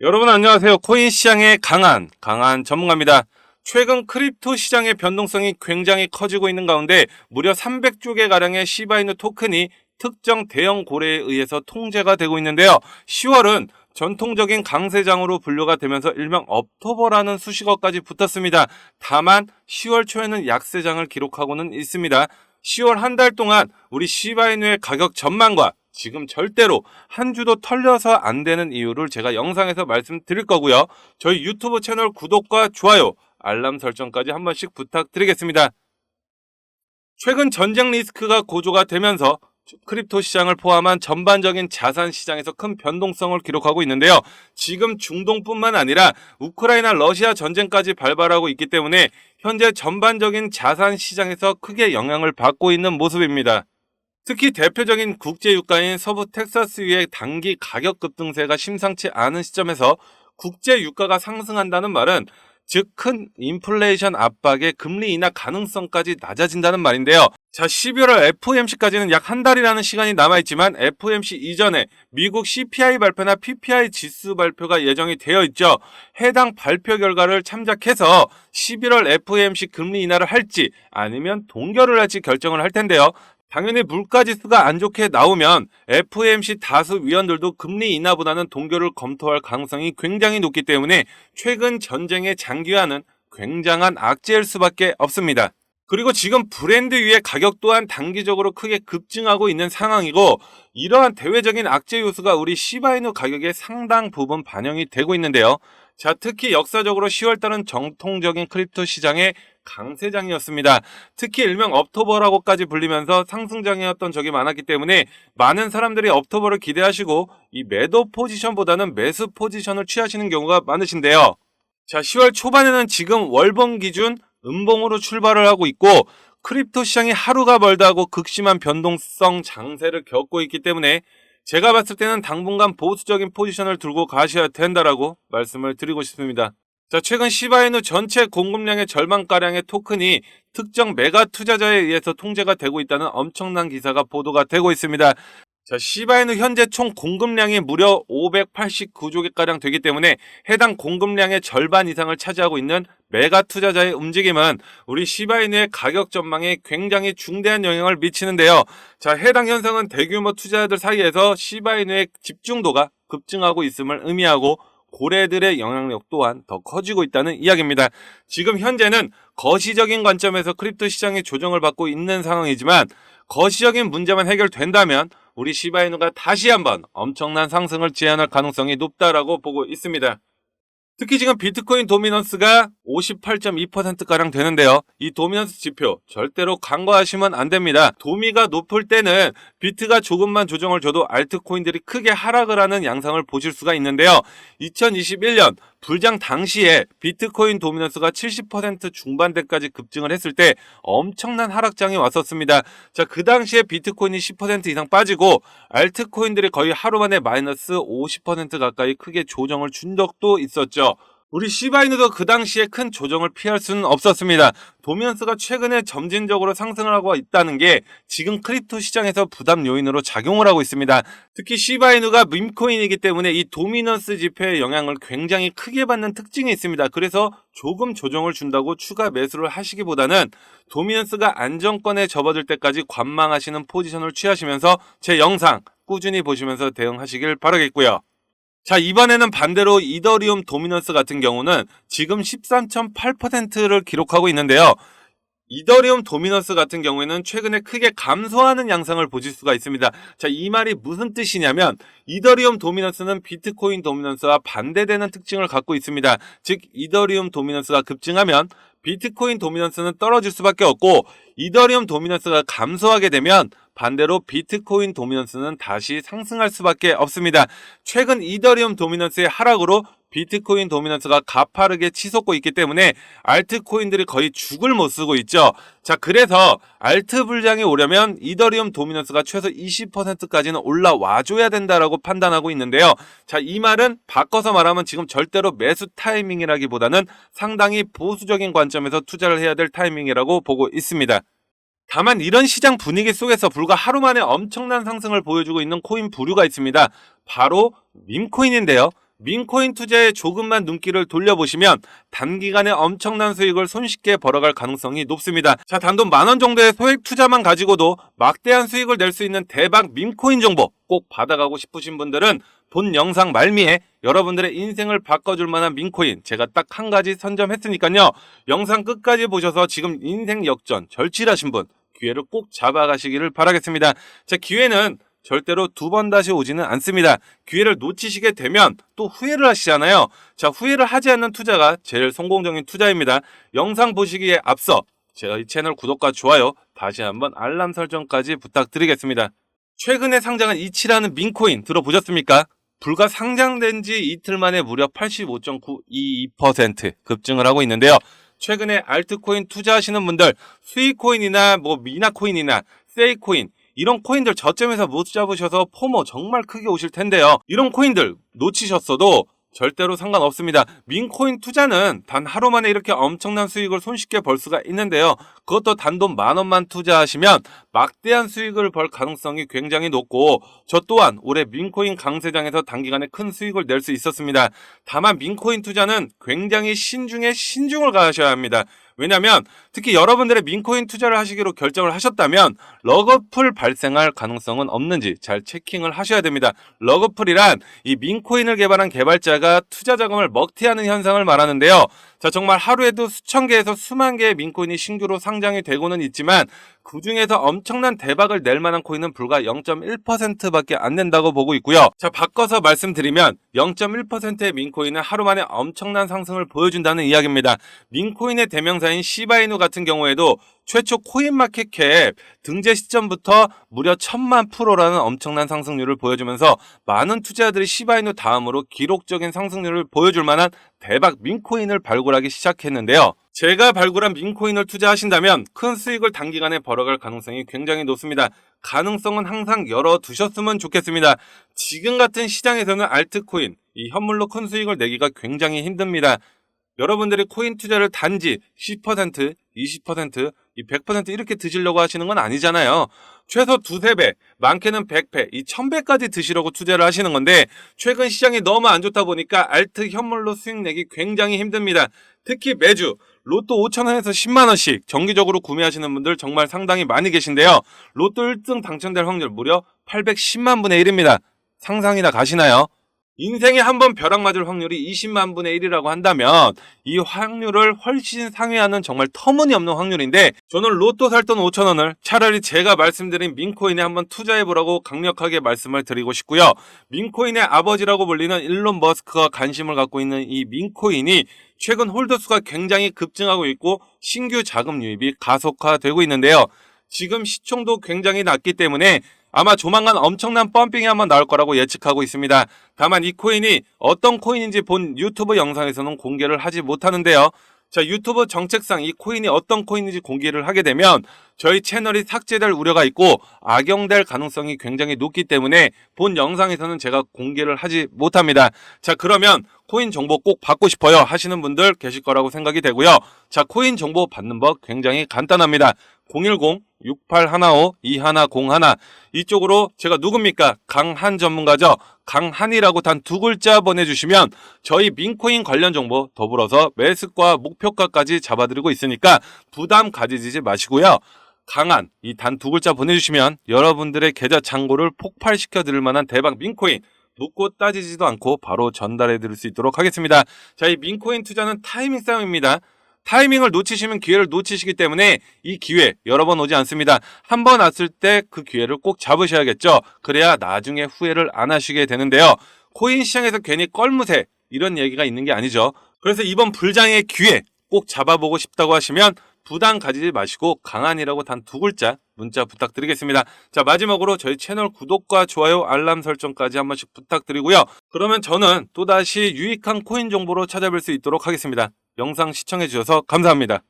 여러분 안녕하세요. 코인 시장의 강한, 강한 전문가입니다. 최근 크립토 시장의 변동성이 굉장히 커지고 있는 가운데 무려 300조 개 가량의 시바이누 토큰이 특정 대형 고래에 의해서 통제가 되고 있는데요. 10월은 전통적인 강세장으로 분류가 되면서 일명 업토버라는 수식어까지 붙었습니다. 다만 10월 초에는 약세장을 기록하고는 있습니다. 10월 한 달 동안 우리 시바이누의 가격 전망과 지금 절대로 한 주도 털려서 안 되는 이유를 제가 영상에서 말씀드릴 거고요. 저희 유튜브 채널 구독과 좋아요, 알람 설정까지 한 번씩 부탁드리겠습니다. 최근 전쟁 리스크가 고조가 되면서 크립토 시장을 포함한 전반적인 자산 시장에서 큰 변동성을 기록하고 있는데요. 지금 중동뿐만 아니라 우크라이나 러시아 전쟁까지 발발하고 있기 때문에 현재 전반적인 자산 시장에서 크게 영향을 받고 있는 모습입니다. 특히 대표적인 국제 유가인 서부 텍사스유의 단기 가격 급등세가 심상치 않은 시점에서 국제 유가가 상승한다는 말은 즉 큰 인플레이션 압박에 금리 인하 가능성까지 낮아진다는 말인데요. 자, 11월 FOMC까지는 약 한 달이라는 시간이 남아있지만 FOMC 이전에 미국 CPI 발표나 PPI 지수 발표가 예정이 되어 있죠. 해당 발표 결과를 참작해서 11월 FOMC 금리 인하를 할지 아니면 동결을 할지 결정을 할 텐데요. 당연히 물가 지수가 안 좋게 나오면 FOMC 다수 위원들도 금리 인하보다는 동결을 검토할 가능성이 굉장히 높기 때문에 최근 전쟁의 장기화는 굉장한 악재일 수밖에 없습니다. 그리고 지금 브랜드 위의 가격 또한 단기적으로 크게 급증하고 있는 상황이고 이러한 대외적인 악재 요소가 우리 시바이누 가격에 상당 부분 반영이 되고 있는데요. 자, 특히 역사적으로 10월달은 정통적인 크립토 시장의 강세장이었습니다. 특히 일명 업토버라고까지 불리면서 상승장이었던 적이 많았기 때문에 많은 사람들이 업토버를 기대하시고 이 매도 포지션보다는 매수 포지션을 취하시는 경우가 많으신데요. 자, 10월 초반에는 지금 월봉 기준 음봉으로 출발을 하고 있고 크립토 시장이 하루가 멀다 하고 극심한 변동성 장세를 겪고 있기 때문에 제가 봤을 때는 당분간 보수적인 포지션을 들고 가셔야 된다라고 말씀을 드리고 싶습니다. 자, 최근 시바이누 전체 공급량의 절반가량의 토큰이 특정 메가 투자자에 의해서 통제가 되고 있다는 엄청난 기사가 보도가 되고 있습니다. 자, 시바이누 현재 총 공급량이 무려 589조 개가량 되기 때문에 해당 공급량의 절반 이상을 차지하고 있는 메가 투자자의 움직임은 우리 시바이누의 가격 전망에 굉장히 중대한 영향을 미치는데요. 자, 해당 현상은 대규모 투자자들 사이에서 시바이누의 집중도가 급증하고 있음을 의미하고 고래들의 영향력 또한 더 커지고 있다는 이야기입니다. 지금 현재는 거시적인 관점에서 크립토 시장이 조정을 받고 있는 상황이지만 거시적인 문제만 해결된다면 우리 시바이누가 다시 한번 엄청난 상승을 제한할 가능성이 높다라고 보고 있습니다. 특히 지금 비트코인 도미넌스가 58.2%가량 되는데요. 이 도미넌스 지표 절대로 간과하시면 안 됩니다. 도미가 높을 때는 비트가 조금만 조정을 줘도 알트코인들이 크게 하락을 하는 양상을 보실 수가 있는데요. 2021년 불장 당시에 비트코인 도미넌스가 70% 중반대까지 급증을 했을 때 엄청난 하락장이 왔었습니다. 자, 그 당시에 비트코인이 10% 이상 빠지고 알트코인들이 거의 하루 만에 마이너스 50% 가까이 크게 조정을 준 적도 있었죠. 우리 시바이누도 그 당시에 큰 조정을 피할 수는 없었습니다. 도미넌스가 최근에 점진적으로 상승을 하고 있다는 게 지금 크립토 시장에서 부담 요인으로 작용을 하고 있습니다. 특히 시바이누가 밈코인이기 때문에 이 도미넌스 지표의 영향을 굉장히 크게 받는 특징이 있습니다. 그래서 조금 조정을 준다고 추가 매수를 하시기보다는 도미넌스가 안정권에 접어들 때까지 관망하시는 포지션을 취하시면서 제 영상 꾸준히 보시면서 대응하시길 바라겠고요. 자, 이번에는 반대로 이더리움 도미넌스 같은 경우는 지금 13.8%를 기록하고 있는데요. 이더리움 도미넌스 같은 경우에는 최근에 크게 감소하는 양상을 보실 수가 있습니다. 자, 이 말이 무슨 뜻이냐면 이더리움 도미넌스는 비트코인 도미넌스와 반대되는 특징을 갖고 있습니다. 즉 이더리움 도미넌스가 급증하면 비트코인 도미넌스는 떨어질 수밖에 없고 이더리움 도미넌스가 감소하게 되면 반대로 비트코인 도미넌스는 다시 상승할 수밖에 없습니다. 최근 이더리움 도미넌스의 하락으로 비트코인 도미넌스가 가파르게 치솟고 있기 때문에 알트코인들이 거의 죽을 못 쓰고 있죠. 자, 그래서 알트 불장이 오려면 이더리움 도미넌스가 최소 20%까지는 올라와 줘야 된다라고 판단하고 있는데요. 자, 이 말은 바꿔서 말하면 지금 절대로 매수 타이밍이라기보다는 상당히 보수적인 관점에서 투자를 해야 될 타이밍이라고 보고 있습니다. 다만 이런 시장 분위기 속에서 불과 하루 만에 엄청난 상승을 보여주고 있는 코인 부류가 있습니다. 바로 밈코인인데요. 민코인 투자에 조금만 눈길을 돌려보시면 단기간에 엄청난 수익을 손쉽게 벌어갈 가능성이 높습니다. 자, 단돈 만 원 정도의 소액 투자만 가지고도 막대한 수익을 낼 수 있는 대박 민코인 정보 꼭 받아가고 싶으신 분들은 본 영상 말미에 여러분들의 인생을 바꿔줄 만한 민코인 제가 딱 한 가지 선점했으니까요. 영상 끝까지 보셔서 지금 인생 역전 절실하신 분 기회를 꼭 잡아가시기를 바라겠습니다. 자, 기회는 절대로 두 번 다시 오지는 않습니다. 기회를 놓치시게 되면 또 후회를 하시잖아요. 자, 후회를 하지 않는 투자가 제일 성공적인 투자입니다. 영상 보시기에 앞서 저희 채널 구독과 좋아요, 다시 한번 알람 설정까지 부탁드리겠습니다. 최근에 상장한 이치라는 민코인 들어보셨습니까? 불과 상장된 지 이틀 만에 무려 85.922% 급증을 하고 있는데요. 최근에 알트코인 투자하시는 분들 수익코인이나 뭐 미나코인이나 세이코인 이런 코인들 저점에서 못 잡으셔서 포모 정말 크게 오실 텐데요. 이런 코인들 놓치셨어도 절대로 상관없습니다. 민코인 투자는 단 하루 만에 이렇게 엄청난 수익을 손쉽게 벌 수가 있는데요. 그것도 단돈 만 원만 투자하시면 막대한 수익을 벌 가능성이 굉장히 높고 저 또한 올해 민코인 강세장에서 단기간에 큰 수익을 낼 수 있었습니다. 다만 민코인 투자는 굉장히 신중에 신중을 가하셔야 합니다. 왜냐하면 특히 여러분들의 민코인 투자를 하시기로 결정을 하셨다면 러거풀 발생할 가능성은 없는지 잘 체킹을 하셔야 됩니다. 러거풀이란 이 민코인을 개발한 개발자가 투자 자금을 먹튀하는 현상을 말하는데요. 자 정말 하루에도 수천 개에서 수만 개의 민코인이 신규로 상장이 되고는 있지만 그 중에서 엄청난 대박을 낼 만한 코인은 불과 0.1%밖에 안 된다고 보고 있고요. 자 바꿔서 말씀드리면 0.1%의 민코인은 하루 만에 엄청난 상승을 보여준다는 이야기입니다. 민코인의 대명사인 시바이누 같은 경우에도 최초 코인마켓캡 등재 시점부터 무려 천만 프로라는 엄청난 상승률을 보여주면서 많은 투자자들이 시바이누 다음으로 기록적인 상승률을 보여줄 만한 대박 민코인을 발굴하기 시작했는데요. 제가 발굴한 민코인을 투자하신다면 큰 수익을 단기간에 벌어갈 가능성이 굉장히 높습니다. 가능성은 항상 열어두셨으면 좋겠습니다. 지금 같은 시장에서는 알트코인, 이 현물로 큰 수익을 내기가 굉장히 힘듭니다. 여러분들이 코인 투자를 단지 10%, 20%, 이 100% 이렇게 드시려고 하시는 건 아니잖아요. 최소 두세 배, 많게는 100배, 이 1000배까지 드시려고 투자를 하시는 건데 최근 시장이 너무 안 좋다 보니까 알트 현물로 수익 내기 굉장히 힘듭니다. 특히 매주 로또 5천원에서 10만원씩 정기적으로 구매하시는 분들 정말 상당히 많이 계신데요. 로또 1등 당첨될 확률 무려 810만 분의 1입니다. 상상이나 가시나요? 인생에 한 번 벼락 맞을 확률이 20만 분의 1이라고 한다면 이 확률을 훨씬 상회하는 정말 터무니없는 확률인데 저는 로또 살 돈 5천 원을 차라리 제가 말씀드린 민코인에 한번 투자해 보라고 강력하게 말씀을 드리고 싶고요. 민코인의 아버지라고 불리는 일론 머스크가 관심을 갖고 있는 이 민코인이 최근 홀더 수가 굉장히 급증하고 있고 신규 자금 유입이 가속화되고 있는데요. 지금 시총도 굉장히 낮기 때문에 아마 조만간 엄청난 펌핑이 한번 나올 거라고 예측하고 있습니다. 다만 이 코인이 어떤 코인인지 본 유튜브 영상에서는 공개를 하지 못하는데요. 자, 유튜브 정책상 이 코인이 어떤 코인인지 공개를 하게 되면 저희 채널이 삭제될 우려가 있고 악용될 가능성이 굉장히 높기 때문에 본 영상에서는 제가 공개를 하지 못합니다. 자, 그러면 코인 정보 꼭 받고 싶어요 하시는 분들 계실 거라고 생각이 되고요. 자, 코인 정보 받는 법 굉장히 간단합니다. 010-6815-2101 이쪽으로 제가 누굽니까? 강한 전문가죠. 강한이라고 단 두 글자 보내주시면 저희 민코인 관련 정보 더불어서 매수과 목표가까지 잡아드리고 있으니까 부담 가지지 마시고요. 강한 이 단 두 글자 보내주시면 여러분들의 계좌 잔고를 폭발시켜 드릴 만한 대박 민코인 묻고 따지지도 않고 바로 전달해 드릴 수 있도록 하겠습니다. 자, 이 민코인 투자는 타이밍 싸움입니다. 타이밍을 놓치시면 기회를 놓치시기 때문에 이 기회 여러 번 오지 않습니다. 한 번 왔을 때 그 기회를 꼭 잡으셔야겠죠. 그래야 나중에 후회를 안 하시게 되는데요. 코인 시장에서 괜히 껄무새 이런 얘기가 있는 게 아니죠. 그래서 이번 불장의 기회 꼭 잡아보고 싶다고 하시면 부담 가지지 마시고 강한이라고 단 두 글자 문자 부탁드리겠습니다. 자 마지막으로 저희 채널 구독과 좋아요 알람 설정까지 한 번씩 부탁드리고요. 그러면 저는 또다시 유익한 코인 정보로 찾아뵐 수 있도록 하겠습니다. 영상 시청해 주셔서 감사합니다.